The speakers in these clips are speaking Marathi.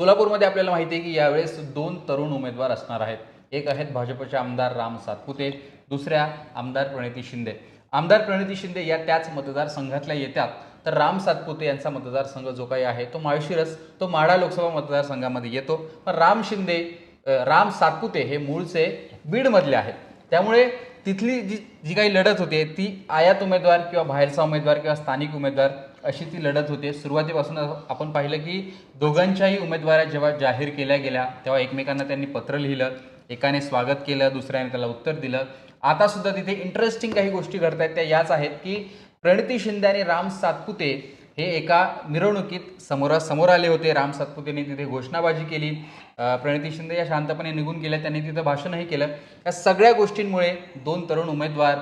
सोलापूरमध्ये आपल्याला माहिती आहे की यावेळेस दोन तरुण उमेदवार असणार आहेत. एक आहेत भाजपचे आमदार राम सातपुते दुसऱ्या आमदार प्रणिती शिंदे. आमदार प्रणिती शिंदे या त्याच मतदारसंघातल्या येतात. तर राम सातपुते यांचा मतदारसंघ जो काही आहे तो माळशिरस तो माढा लोकसभा मतदारसंघामध्ये येतो. पण राम शिंदे राम सातपुते हे मूळचे बीडमधले आहेत. त्यामुळे तिथली जी जी काही लढत होते ती आयात उमेदवार किंवा बाहेरचा उमेदवार किंवा स्थानिक उमेदवार अशी ती लढत होते. सुरुवातीपासून आपण पाहिलं की दोघांच्याही उमेदवाऱ्या जेव्हा जाहीर केल्या गेल्या तेव्हा एकमेकांना त्यांनी पत्र लिहिलं एकाने स्वागत केलं दुसऱ्याने त्याला उत्तर दिलं. आता सुद्धा तिथे इंटरेस्टिंग काही गोष्टी घडत आहेत त्या याच आहेत की प्रणिती शिंदे आणि राम सातपुते हे एका मिरवणुकीत समोरासमोर आले होते. राम सातपुतेने तिथे घोषणाबाजी केली. प्रणिती शिंदे या शांतपणे निघून गेल्या. त्यांनी तिथं भाषणही केलं. या सगळ्या गोष्टींमुळे दोन तरुण उमेदवार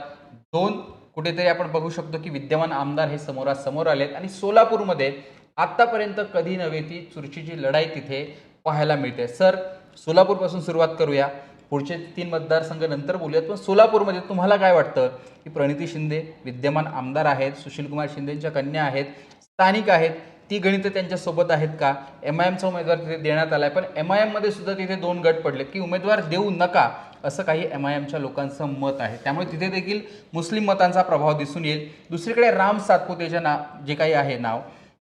दोन कुठेतरी आपण बघू शकतो की विद्यमान आमदार हे समोरासमोर आलेत. आणि सोलापूरमध्ये आत्तापर्यंत कधी नव्हे ती चुरशीची लढाई तिथे पाहायला मिळते. सर सोलापूरपासून सुरुवात करूया. पुढचे तीन मतदारसंघ नंतर बोलूयात. पण सोलापूरमध्ये तुम्हाला काय वाटतं? की प्रणिती शिंदे विद्यमान आमदार आहेत. सुशीलकुमार शिंदेंच्या कन्या आहेत. स्थानिक आहेत ती गणितं त्यांच्यासोबत आहेत का? एम आय एमचा उमेदवार तिथे देण्यात आला आहे पण एम आय एममध्ये सुद्धा तिथे दोन गट पडले की उमेदवार देऊ नका असं काही एम आय एमच्या लोकांचं मत आहे. त्यामुळे तिथे देखील मुस्लिम मतांचा प्रभाव दिसून येईल. दुसरीकडे राम सातपुतेच्या ना जे काही आहे नाव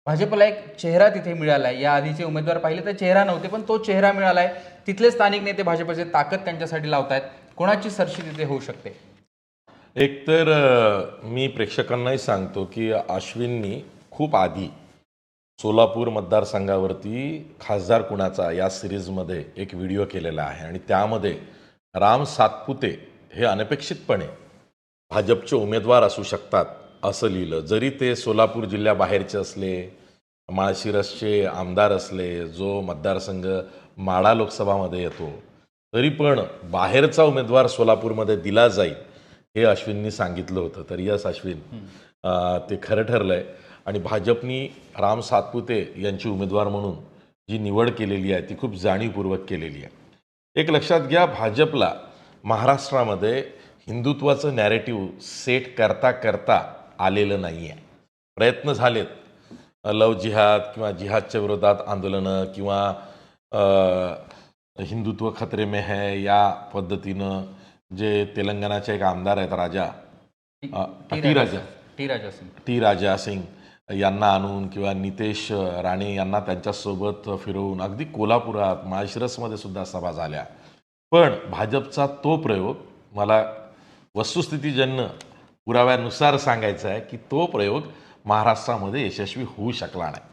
भाजपला एक चेहरा तिथे मिळाला आहे या आधीचे उमेदवार पाहिले तर चेहरा नव्हते पण तो चेहरा मिळाला आहे तिथले स्थानिक नेते भाजपचे ताकद त्यांच्यासाठी लावतायत. कोणाची सरशी तिथे होऊ शकते? एकतर मी प्रेक्षकांनाही सांगतो की अश्विननी खूप आधी सोलापूर मतदारसंघावरती खासदार कुणाचा या सिरीजमध्ये एक व्हिडिओ केलेला आहे आणि त्यामध्ये राम सातपुते हे अनपेक्षितपणे भाजपचे उमेदवार असू शकतात असं लिहिलं. जरी ते सोलापूर जिल्ह्याबाहेरचे असले माळशिरसचे आमदार असले जो मतदारसंघ माडा लोकसभामध्ये येतो तरी पण बाहेरचा उमेदवार सोलापूरमध्ये दिला जाईल हे अश्विननी सांगितलं होतं. तर यस अश्विन ते खरं ठरलंय. आणि भाजपनी राम सातपुते यांची उमेदवार म्हणून जी निवड केलेली आहे ती खूप जाणीवपूर्वक केलेली आहे. एक लक्षात घ्या भाजपला महाराष्ट्रामध्ये हिंदुत्वाचं नॅरेटिव्ह सेट करता करता आलेलं नाही आहे प्रयत्न झालेत. लव जिहाद किंवा जिहादच्या विरोधात आंदोलनं किंवा हिंदुत्व खतरे में है या पद्धतीनं जे तेलंगणाचे एक आमदार आहेत Raja T Raja. T Raja Singh. T Raja Singh. यांना आणून किंवा नितेश राणे यांना त्यांच्यासोबत फिरवून अगदी कोल्हापुरात माळशिरसमध्ये सुद्धा सभा झाल्या. पण भाजपचा तो प्रयोग मला वस्तुस्थितीजन्य पुराव्यानुसार सांगायचं आहे की तो प्रयोग महाराष्ट्रामध्ये यशस्वी होऊ शकला नाही.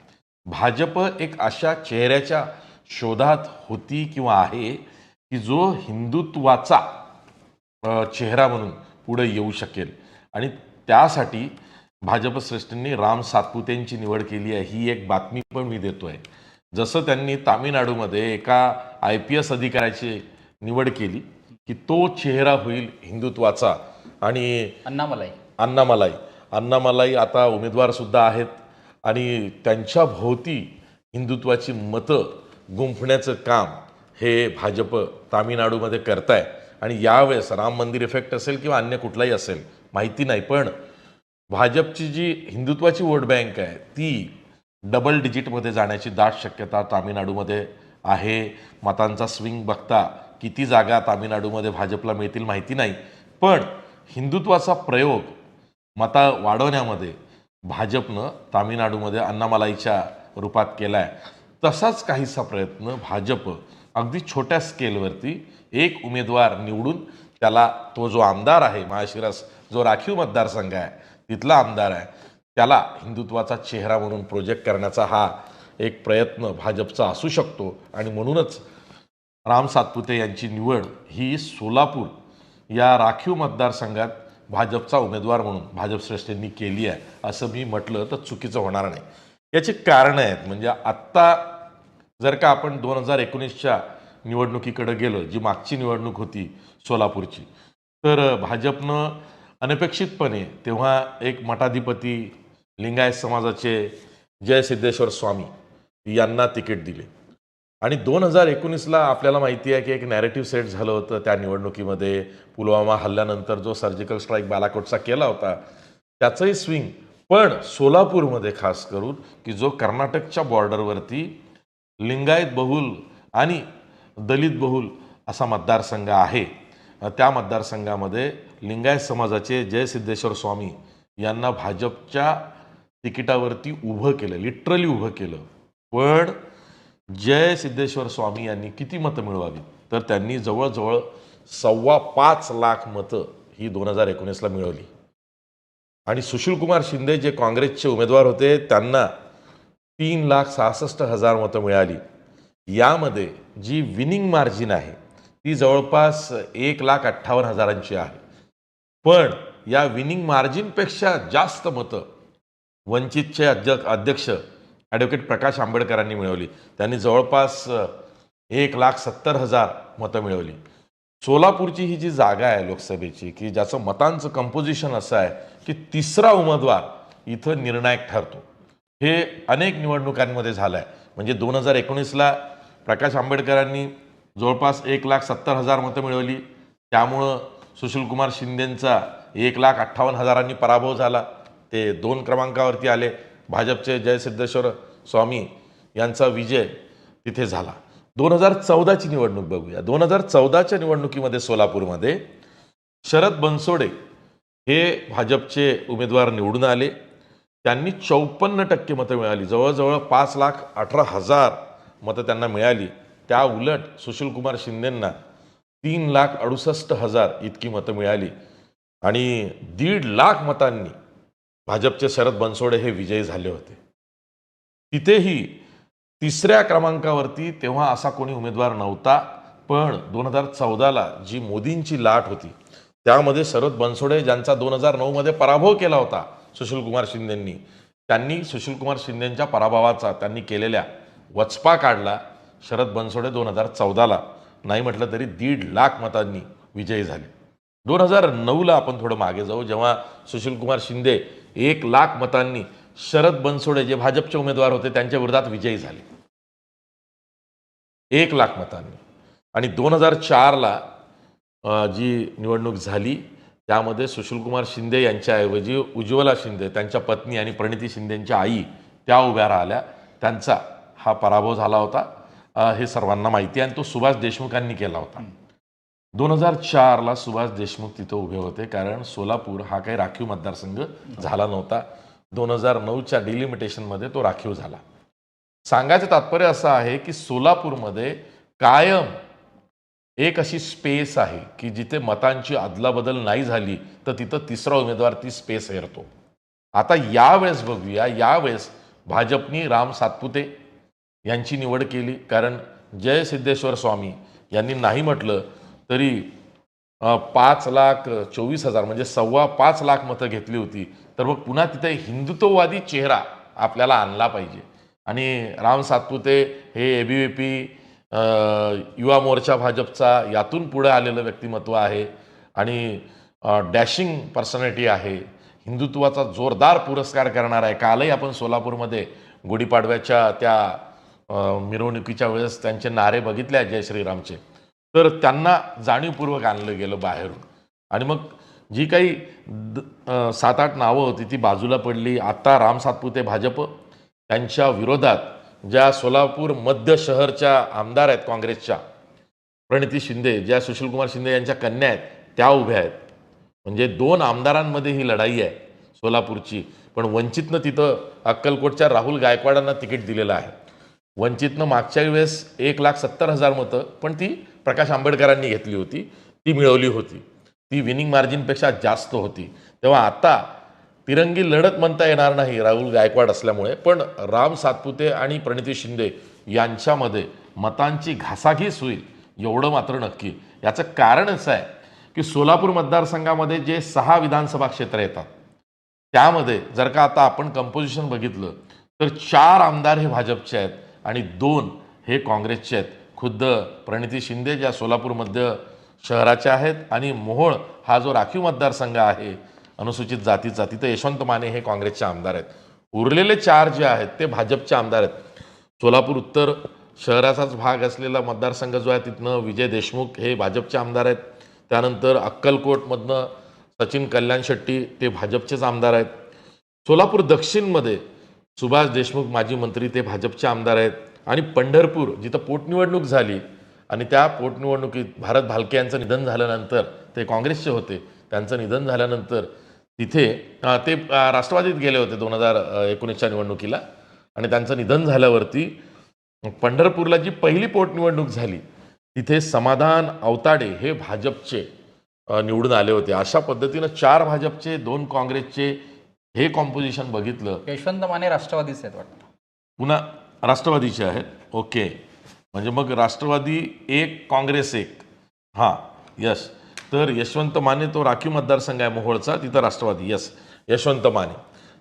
भाजप एक अशा चेहऱ्याच्या शोधात होती किंवा आहे की जो हिंदुत्वाचा चेहरा म्हणून पुढे येऊ शकेल. आणि त्यासाठी भाजप श्रेष्ठींनी राम सातपुतेंची निवड केली आहे ही एक बातमी पण मी देतोय. जसं त्यांनी तामिळनाडूमध्ये एका आय पी एस अधिकाऱ्याची निवड केली की तो चेहरा होईल हिंदुत्वाचा आणि अण्णामलाई. अण्णामलाई. अण्णामलाई आता उमेदवार सुद्धा आहेत आणि त्यांच्या भोवती हिंदुत्वाची मतं गुंफण्याचं काम हे भाजप तामिळनाडूमध्ये करताय. आणि यावेळेस राम मंदिर इफेक्ट असेल किंवा अन्य कुठलाही असेल माहिती नाही पण भाजपची जी हिंदुत्वाची वोट बँक आहे ती डबल डिजिटमध्ये जाण्याची दाट शक्यता तामिळनाडूमध्ये आहे. मतांचा स्विंग बघता किती जागा तामिळनाडूमध्ये भाजपला मिळतील माहिती नाही. पण हिंदुत्वाचा प्रयोग मता वाढवण्यामध्ये भाजपनं तामिळनाडूमध्ये अन्नामलाईच्या रूपात केला आहे तसाच काहीसा प्रयत्न भाजप अगदी छोट्या स्केलवरती एक उमेदवार निवडून त्याला तो जो आमदार आहे माळशिरस जो राखीव मतदारसंघ आहे तिथला आमदार आहे. त्याला हिंदुत्वाचा चेहरा म्हणून प्रोजेक्ट करण्याचा हा एक प्रयत्न भाजपचा असू शकतो. आणि म्हणूनच राम सातपुते यांची निवड ही सोलापूर या राखीव मतदारसंघात भाजपचा उमेदवार म्हणून भाजप श्रेष्ठींनी केली आहे. असं मी म्हटलं तर चुकीचं होणार नाही. याची कारणं आहेत. म्हणजे आत्ता जर का आपण दोन हजार एकोणीसच्या निवडणुकीकडे गेलो जी मागची निवडणूक होती सोलापूरची तर भाजपनं अनपेक्षितपणे तेव्हा एक मठाधिपती लिंगायत समाजाचे जय सिद्धेश्वर स्वामी यांना तिकीट दिले. आणि दोन हजार एकोणीसला आपल्याला माहिती आहे की एक नॅरेटिव्ह सेट झालं होतं त्या निवडणुकीमध्ये. पुलवामा हल्ल्यानंतर जो सर्जिकल स्ट्राईक बालाकोटचा केला होता त्याचंही स्विंग पण सोलापूरमध्ये खास करून की जो कर्नाटकच्या बॉर्डरवरती लिंगायत बहुल आणि दलित बहुल असा मतदारसंघ आहे त्या मतदारसंघामध्ये लिंगायत समाजाचे जयसिद्धेश्वर स्वामी यांना भाजपच्या तिकिटावरती उभं केलं लिटरली उभं केलं. पण जय सिद्धेश्वर स्वामी यांनी किती मतं मिळवावी तर त्यांनी जवळजवळ सव्वा पाच लाख मतं ही दोन हजार एकोणीसला मिळवली. आणि सुशीलकुमार शिंदे जे काँग्रेसचे उमेदवार होते त्यांना तीन लाख सहासष्ट हजार मतं मिळाली. यामध्ये जी विनिंग मार्जिन आहे ती जवळपास एक लाख अठ्ठावन्न हजारांची आहे. पण या विनिंग मार्जिनपेक्षा जास्त मतं वंचितचे अध्यक्ष अध्यक्ष ॲडव्होकेट प्रकाश आंबेडकरांनी मिळवली. त्यांनी जवळपास एक लाख सत्तर हजार मतं मिळवली. सोलापूरची ही जी जागा आहे लोकसभेची की ज्याचं मतांचं कंपोजिशन असं आहे की तिसरा उमेदवार इथं निर्णायक ठरतो. हे अनेक निवडणुकांमध्ये झालं आहे म्हणजे दोन हजार एकोणीसला प्रकाश आंबेडकरांनी जवळपास एक लाख सत्तर हजार मतं मिळवली. त्यामुळं सुशीलकुमार शिंदेंचा एक लाख अठ्ठावन्न हजारांनी पराभव झाला. ते दोन क्रमांकावरती आले. भाजपचे जयसिद्धेश्वर स्वामी यांचा विजय तिथे झाला. दोन हजार चौदाची निवडणूक बघूया. दोन हजार चौदाच्या निवडणुकीमध्ये सोलापूरमध्ये शरद बनसोडे हे भाजपचे उमेदवार निवडून आले. त्यांनी चौपन्न टक्के मतं मिळाली. जवळजवळ पाच लाख अठरा हजार मतं त्यांना मिळाली. त्या उलट सुशीलकुमार शिंदेंना तीन लाख अडुसष्ट हजार इतकी मतं मिळाली. आणि दीड लाख मतांनी भाजपचे शरद बनसोडे हे विजयी झाले होते. तिथेही तिसऱ्या क्रमांकावरती तेव्हा असा कोणी उमेदवार नव्हता पण दोन हजार चौदाला जी मोदींची लाट होती त्यामध्ये शरद बनसोडे ज्यांचा दोन हजार नऊमध्ये पराभव केला होता सुशीलकुमार शिंदेंनी त्यांनी सुशीलकुमार शिंदेंच्या पराभवाचा त्यांनी केलेल्या वचपा काढला शरद बनसोडे दोन हजार चौदाला नाही म्हटलं तरी दीड लाख मतांनी विजयी झाले. दोन हजार नऊला आपण थोडं मागे जाऊ जेव्हा सुशीलकुमार शिंदे एक लाख मतांनी शरद बनसोडे जे भाजपचे उमेदवार होते त्यांच्या विरोधात विजयी झाले. एक लाख मतांनी. आणि दोन हजार चारला जी निवडणूक झाली त्यामध्ये सुशीलकुमार शिंदे यांच्याऐवजी उज्ज्वला शिंदे त्यांच्या पत्नी आणि प्रणिती शिंदेंच्या आई त्या उभ्या राहिल्या. त्यांचा हा पराभव झाला होता. हे सर्वांना माहिती आहे. आणि तो सुभाष देशमुखांनी केला होता. दोन हजार चारला सुभाष देशमुख तिथं उभे होते. कारण सोलापूर हा काही राखीव मतदारसंघ झाला नव्हता. दोन हजार नऊच्या डिलिमिटेशनमध्ये तो राखीव झाला. सांगायचं तात्पर्य असं आहे की सोलापूरमध्ये कायम एक अशी स्पेस आहे की जिथे मतांची अदलाबदल नाही झाली तर तिथं तिसरा उमेदवार ती स्पेस हेरतो. आता यावेळेस बघूया. यावेळेस भाजपनी राम सातपुते यांची निवड केली. कारण जय सिद्धेश्वर स्वामी यांनी नाही म्हटलं तरी पाच लाख चोवीस हजार म्हणजे सव्वा पाच लाख मतं घेतली होती. तर मग पुन्हा तिथे हिंदुत्ववादी चेहरा आपल्याला आणला पाहिजे. आणि राम सातपुते हे A B V P Yuva Morcha भाजपचा यातून पुढे आलेलं व्यक्तिमत्व आहे. आणि डॅशिंग पर्सनॅलिटी आहे. हिंदुत्वाचा जोरदार पुरस्कार करणार आहे. कालही आपण सोलापूरमध्ये गुढीपाडव्याच्या त्या मिरवणुकीच्या वेळेस त्यांचे नारे बघितले जय श्रीरामचे. तर त्यांना जाणीवपूर्वक आणलं गेलं बाहेरून. आणि मग जी काही सात आठ नावं होती ती बाजूला पडली. आत्ता राम सातपुते भाजप. त्यांच्या विरोधात ज्या सोलापूर मध्य शहरच्या आमदार आहेत काँग्रेसच्या प्रणिती शिंदे ज्या सुशीलकुमार शिंदे यांच्या कन्या आहेत त्या उभ्या आहेत. म्हणजे दोन आमदारांमध्ये ही लढाई आहे सोलापूरची. पण वंचितनं तिथं अक्कलकोटच्या राहुल गायकवाडांना तिकीट दिलेलं आहे. वंचितनं मागच्या वेळेस एक लाख सत्तर हजार मतं पण ती प्रकाश आंबेडकरांनी घेतली होती. ती मिळवली होती. ती विनिंग मार्जिनपेक्षा जास्त होती. तेव्हा आता तिरंगी लढत म्हणता येणार नाही राहुल गायकवाड असल्यामुळे. पण राम सातपुते आणि प्रणिती शिंदे यांच्यामध्ये मतांची घासाघीस होईल एवढं मात्र नक्की. याचं कारण असं आहे की सोलापूर मतदारसंघामध्ये जे सहा विधानसभा क्षेत्र येतात त्यामध्ये जर का आता आपण कंपोजिशन बघितलं तर चार आमदार हे भाजपचे आहेत. आणि दोन हे काँग्रेसचे आहेत. खुद्द प्रणिती शिंदे ज्या सोलापूर मध्य शहराच्या आहेत आणि मोहोळ हा जो राखीव मतदारसंघ आहे अनुसूचित जातीचा तिथं यशवंत माने हे काँग्रेसचे आमदार आहेत. उरलेले चार जे आहेत ते भाजपचे आमदार आहेत. सोलापूर उत्तर शहराचाच भाग असलेला मतदारसंघ जो आहे तिथनं विजय देशमुख हे भाजपचे आमदार आहेत. त्यानंतर अक्कलकोटमधनं सचिन कल्याण शेट्टी ते भाजपचेच आमदार आहेत. सोलापूर दक्षिणमध्ये सुभाष देशमुख माजी मंत्री ते भाजपचे आमदार आहेत. आणि पंढरपूर जिथं पोटनिवडणूक झाली आणि त्या पोटनिवडणुकीत भारत भालके यांचं निधन झाल्यानंतर ते काँग्रेसचे होते. त्यांचं निधन झाल्यानंतर तिथे ते राष्ट्रवादीत गेले होते दोन हजार एकोणीसच्या निवडणुकीला. आणि त्यांचं निधन झाल्यावरती पंढरपूरला जी पहिली पोटनिवडणूक झाली तिथे समाधान अवताडे हे भाजपचे निवडून आले होते. अशा पद्धतीनं चार भाजपचे दोन काँग्रेसचे हे कॉम्पोजिशन बघितलं. यशवंत माने राष्ट्रवादीचे आहेत वाटतं. पुन्हा राष्ट्रवादीचे आहेत. ओके. म्हणजे मग राष्ट्रवादी एक काँग्रेस एक. हां यस तर यशवंत माने तो राखीव मतदारसंघ आहे मोहोळचा तिथं राष्ट्रवादी. यस यशवंत माने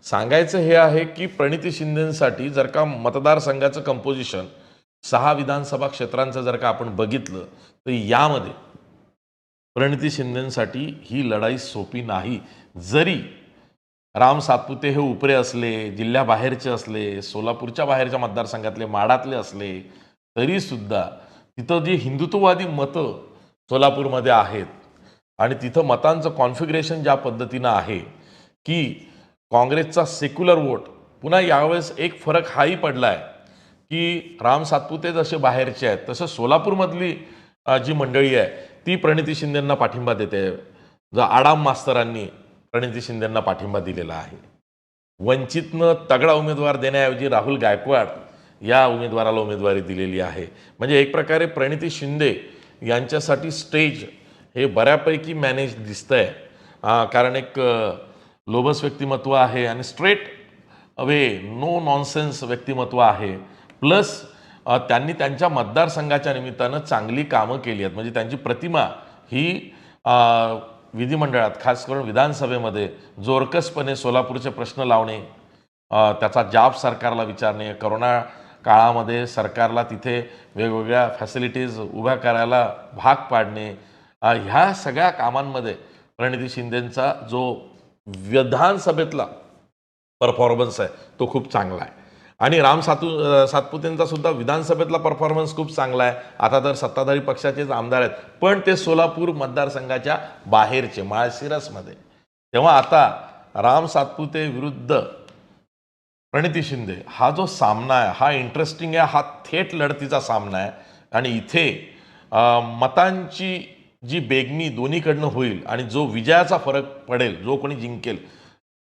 सांगायचं हे आहे की प्रणिती शिंदेसाठी जर का मतदारसंघाचं कंपोजिशन सहा विधानसभा क्षेत्रांचं जर का आपण बघितलं तर यामध्ये प्रणिती शिंदेसाठी ही लढाई सोपी नाही. जरी राम सातपुते हे उपरे असले जिल्ह्याबाहेरचे असले सोलापूरच्या बाहेरच्या मतदारसंघातले माडातले असले तरी सुद्धा तिथं जी हिंदुत्ववादी मतं सोलापूरमध्ये आहेत आणि तिथं मतांचं कॉन्फिगरेशन ज्या पद्धतीनं आहे की काँग्रेसचा सेक्युलर वोट पुन्हा यावेळेस एक फरक हाही पडला आहे की राम सातपुते जसे बाहेरचे आहेत तसं सोलापूरमधली जी मंडळी आहे ती प्रणिती शिंदेंना पाठिंबा देते. जर आडाम मास्तरांनी प्रणिती शिंदेंना पाठिंबा दिलेला आहे. वंचितनं तगडा उमेदवार देण्याऐवजी राहुल गायकवाड या उमेदवाराला उमेदवारी दिलेली आहे. म्हणजे एक प्रकारे प्रणिती शिंदे यांच्यासाठी स्टेज हे बऱ्यापैकी मॅनेज दिसतंय. आहे कारण एक लोबस लोभस व्यक्तिमत्व आहे आणि स्ट्रेट अवे नो नॉनसेन्स व्यक्तिमत्व आहे. प्लस त्यांनी त्यांच्या मतदारसंघाच्या निमित्तानं चांगली कामं केली आहेत. म्हणजे त्यांची प्रतिमा ही विधिमंडळात खास करून विधानसभेमध्ये जोरकसपणे सोलापूरचे प्रश्न लावणे त्याचा जाब सरकारला विचारणे. करोना काळामध्ये सरकारला तिथे वेगवेगळ्या फॅसिलिटीज उभ्या करायला भाग पाडणे. ह्या सगळ्या कामांमध्ये प्रणिती शिंदेंचा जो विधानसभेतला परफॉर्मन्स आहे तो खूप चांगला आहे. आणि राम सातू सातपुतेंचा सुद्धा विधानसभेतला परफॉर्मन्स खूप चांगला आहे. आता तर सत्ताधारी पक्षाचेच आमदार आहेत. पण ते सोलापूर मतदारसंघाच्या बाहेरचे माळशिरसमध्ये. तेव्हा आता राम सातपुते विरुद्ध प्रणिती शिंदे हा जो सामना आहे हा इंटरेस्टिंग आहे हा थेट लढतीचा सामना आहे. आणि इथे मतांची जी बेगमी दोन्हीकडनं होईल आणि जो विजयाचा फरक पडेल जो कोणी जिंकेल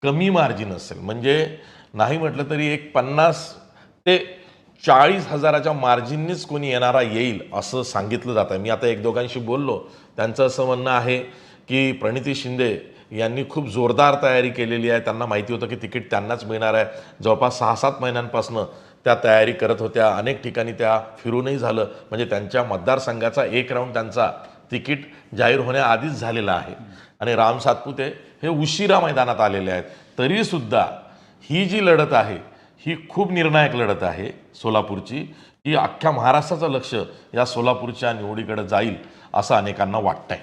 कमी मार्जिन असेल. म्हणजे नाही म्हटलं तरी एक पन्नास ते चाळीस हजाराच्या मार्जिननीच कोणी येणारा येईल असं सांगितलं जातं. आहे मी आता एक दोघांशी बोललो. त्यांचं असं म्हणणं आहे की प्रणिती शिंदे यांनी खूप जोरदार तयारी केलेली आहे. त्यांना माहिती होतं की तिकीट त्यांनाच मिळणार आहे. जवळपास सहा सात महिन्यांपासून त्या तयारी करत होत्या. अनेक ठिकाणी त्या फिरूनही झालं. म्हणजे त्यांच्या मतदारसंघाचा एक राऊंड त्यांचा तिकीट जाहीर होण्याआधीच झालेला आहे. आणि राम सातपुते हे उशिरा मैदानात आलेले आहेत. तरीसुद्धा ही जी लढत आहे ही खूप निर्णायक लढत आहे सोलापूरची ही अख्ख्या महाराष्ट्राचं लक्ष या सोलापूरच्या निवडीकडे जाईल असं अनेकांना वाटतंय.